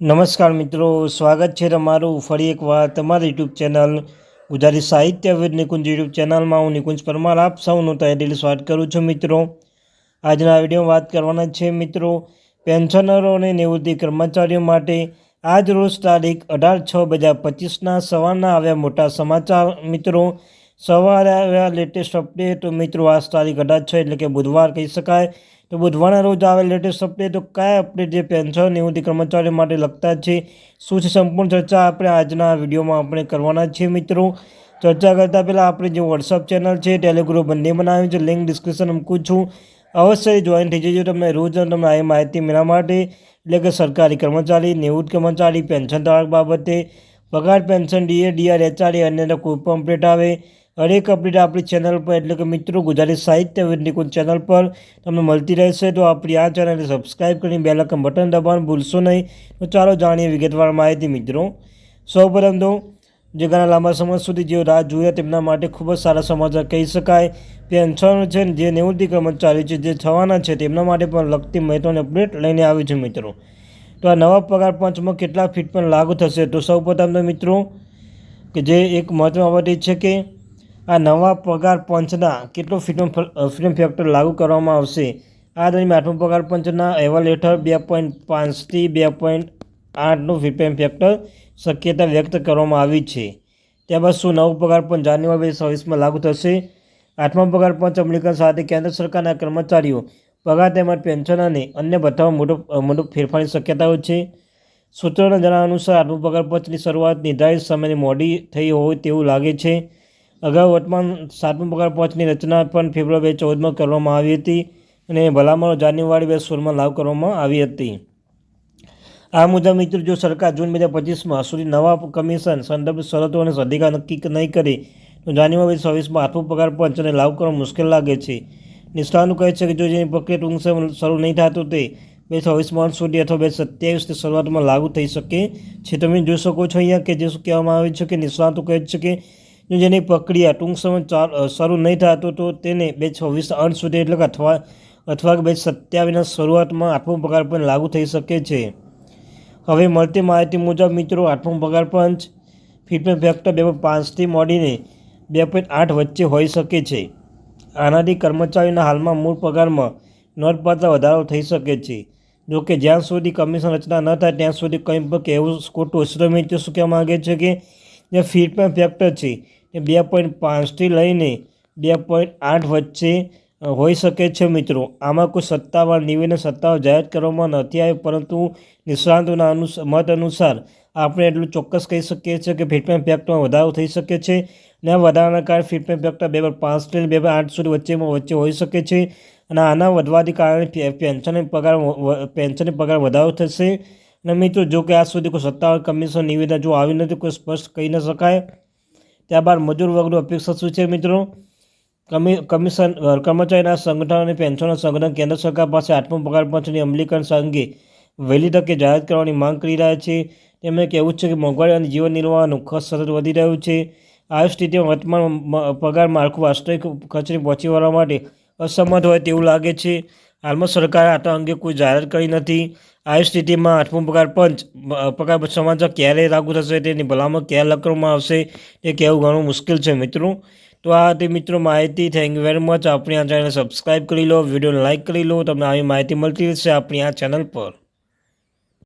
નમસ્કાર મિત્રો, સ્વાગત છે તમારું ફરી એકવાર તમારી યુટ્યુબ ચેનલ ગુજરાતી સાહિત્ય વિદ નિકુંજ યુટ્યુબ ચેનલમાં. હું નિકુંજ પરમાર, આપ સૌનું તહેદીલ સ્વાગત કરું છું મિત્રો. આજના વિડીયોમાં વાત કરવાના છે મિત્રો, પેન્શનરો અને નિવૃત્તિ કર્મચારીઓ માટે આજ રોજ તારીખ અઢાર છ બે હજાર પચીસના સવારના આવ્યા મોટા સમાચાર. મિત્રો સવારે આવ્યા લેટેસ્ટ અપડેટ મિત્રો આજ તારીખ અઢાર છ, એટલે કે બુધવાર કહી શકાય. તો બુધવારના રોજ આવે લેટેસ્ટ અપડેટ તો કયા અપડેટ જે પેન્શન નિવૃત્તિ કર્મચારીઓ માટે લગતા છે, શું છે સંપૂર્ણ ચર્ચા આપણે આજના વિડીયોમાં આપણે કરવાના છીએ મિત્રો. ચર્ચા કરતાં પહેલાં આપણે જે વોટ્સઅપ ચેનલ છે ટેલિગ્રુપ બંને બનાવ્યું છે લિંક ડિસ્ક્રિપ્શન મૂકું છું. અવશ્ય જોઈન થઈ જજો તમને રોજ તમને આ માહિતી મેળવવા માટે, એટલે કે સરકારી કર્મચારી, નિવૃત્ત કર્મચારી પેન્શન ધારક બાબતે, પગાર પેન્શન ડીએ ડીઆર એચઆરએ અન્ય કોઈ પણ અપડેટ આવે. હરેક અપડેટ આપણી ચેનલ પર, એટલે કે મિત્રો, ગુજરાતી સાહિત્ય નિકુંજ ચેનલ પર તમને મળતી રહેશે. તો આપણી આ ચેનલને સબસ્ક્રાઈબ કરીને બે લખમ બટન દબાવવાનું ભૂલશો નહીં. તો ચાલો જાણીએ વિગતવાર માહિતી, મિત્રો. સૌપ્રથમ તો, જે ઘણા લાંબા સમય સુધી જેઓ રાહ જોયા તેમના માટે ખૂબ જ સારા સમાચાર કહી શકાય. પેન્શન છે જે નિવૃત્તિ કર્મચારી છે, જે થવાના છે, તેમના માટે પણ લગતી મહત્વની અપડેટ લઈને આવી છે, મિત્રો. તો આ નવા પગાર પંચમાં કેટલા ફીટ પણ લાગુ થશે? તો સૌપ્રથમ તો, મિત્રો, કે જે એક મહત્વ બાબત છે કે આ નવા પગાર પંચના કેટલો ફ્રીડમ ફ્રીડમ ફેક્ટર લાગુ કરવામાં આવશે? આ દરમિયાન આઠમો પગાર પંચના અહેવાલ હેઠળ બે પોઈન્ટ પાંચથી બે પોઈન્ટ આઠનું ફ્રીડમ ફેક્ટર શક્યતા વ્યક્ત કરવામાં આવી છે. ત્યારબાદ શું નવું પગાર પંચ જાન્યુઆરી બે છવ્વીસમાં લાગુ થશે? આઠમા પગાર પંચ અમલીકરણ સાથે કેન્દ્ર સરકારના કર્મચારીઓ, પગાર તેમજ પેન્શન અને અન્ય ભથ્થામાં મોટો મોટો ફેરફારની શક્યતાઓ છે. સૂત્રોના જણાવ્યા અનુસાર આઠમું પગાર પંચની શરૂઆત નિર્ધારિત સમયની મોડી થઈ હોય તેવું લાગે છે. અગાઉ વર્તમાન સાતમું પગાર પંચની રચના પણ ફેબ્રુઆરી બે ચૌદમાં કરવામાં આવી હતી અને ભલામણો જાન્યુઆરી બે સોળમાં લાગુ કરવામાં આવી હતી. આ મુજબ મિત્રો, જો સરકાર જૂન બે હજાર પચીસમાં સુધી નવા કમિશન, સંદર્ભ શરતો અને સદિકા નક્કી નહીં કરે, તો જાન્યુઆરી છવ્વીસમાં આઠમો પગાર પંચને લાગુ કરવા મુશ્કેલ લાગે છે. નિષ્ણાતો કહે છે કે જો જેની પ્રક્રિયા ટૂંક સમય શરૂ નહીં થતો તે બે છવ્વીસમાં સુધી અથવા બે સત્યાવીસની શરૂઆતમાં લાગુ થઈ શકે છે. તમે જોઈ શકો છો અહીંયા કે જે શું કહેવામાં આવે છે કે નિષ્ણાતો કહે છે કે જેની પ્રક્રિયા ટૂંક સમય શરૂ નહીં થતો તો તેને બે છવ્વીસ અંત સુધી એટલે કે અથવા અથવા બે સત્યાવીસના શરૂઆતમાં આઠમો પગાર પણ લાગુ થઈ શકે છે. હવે મળતી માહિતી મુજબ, મિત્રો, આઠમો પગાર પંચ ફિટમેન્ટ ફેક્ટર બે પાંચથી મોડીને બે પોઈન્ટ આઠ વચ્ચે હોઈ શકે છે. આનાથી કર્મચારીઓના હાલમાં મૂળ પગારમાં નોંધપાત્ર વધારો થઈ શકે છે. જોકે જ્યાં સુધી કમિશન રચના ન થાય, ત્યાં સુધી કંઈ પણ કહેવું ખોટું શ્રમિક શું કહેવા માગે છે કે, જે ફિટમેન્ટ ફેક્ટર છે એ બે પોઈન્ટ પાંચથી લઈને બે પોઈન્ટ આઠ વચ્ચે હોઈ શકે છે મિત્રો. આમાં કોઈ સત્તાવાર નિવેદન સત્તાવાર જાહેર કરવામાં નથી આવ્યું, પરંતુ નિષ્ણાંતોના અનુસ, મત અનુસાર આપણે એટલું ચોક્કસ કહી શકીએ છીએ કે ફિટમેન ફેક્ટમાં વધારો થઈ શકે છે અને આ વધારાના કારણે ફિટમેન ફેક્ટર બે હજાર પાંચથી બે હજાર આઠ સુધી વચ્ચેમાં વચ્ચે હોઈ શકે છે અને આના વધવાથી કારણે પેન્શનની પગાર પેન્શનની પગાર વધારો થશે. અને મિત્રો, જો કે આજ સુધી કોઈ સત્તાવાર કમિશન નિવેદન જો આવ્યું નથી, કોઈ સ્પષ્ટ કહી ન શકાય. ત્યારબાદ મજૂર વર્ગનું અપેક્ષા શું છે મિત્રો? કમિશન કર્મચારીના સંગઠન અને પેન્શનના સંગઠન કેન્દ્ર સરકાર પાસે આઠમો પગાર પંચની અમલીકરણ અંગે વહેલી તકે જાહેર કરવાની માંગ કરી રહ્યા છે. તેમણે કહેવું છે કે મોંઘવારી અને જીવન નિર્વાહનું ખર્ચ સતત વધી રહ્યું છે. આવી સ્થિતિમાં વર્તમાન પગાર માળખું વાસ્તવિક ખર્ચને પહોંચી વળવા માટે અસમર્થ હોય તેવું લાગે છે. હાલમાં સરકારે આ અંગે કોઈ જાહેરાત કરી નથી. આવી સ્થિતિમાં આઠમો પગાર પંચ પગાર સમાચાર ક્યારે લાગુ થશે તેની ભલામણ ક્યારે લખવામાં આવશે. તે કહેવું ઘણું મુશ્કેલ છે મિત્રો. તો આ તે મિત્રો માહિતી. થેન્ક યુ વેરી મચ આપણી આ ચેનલ સબસ્ક્રાઈબ કરી લો, વિડીયોને લાઇક કરી લો. તમને આવી માહિતી મળતી રહેશે આપણી આ ચેનલ પર.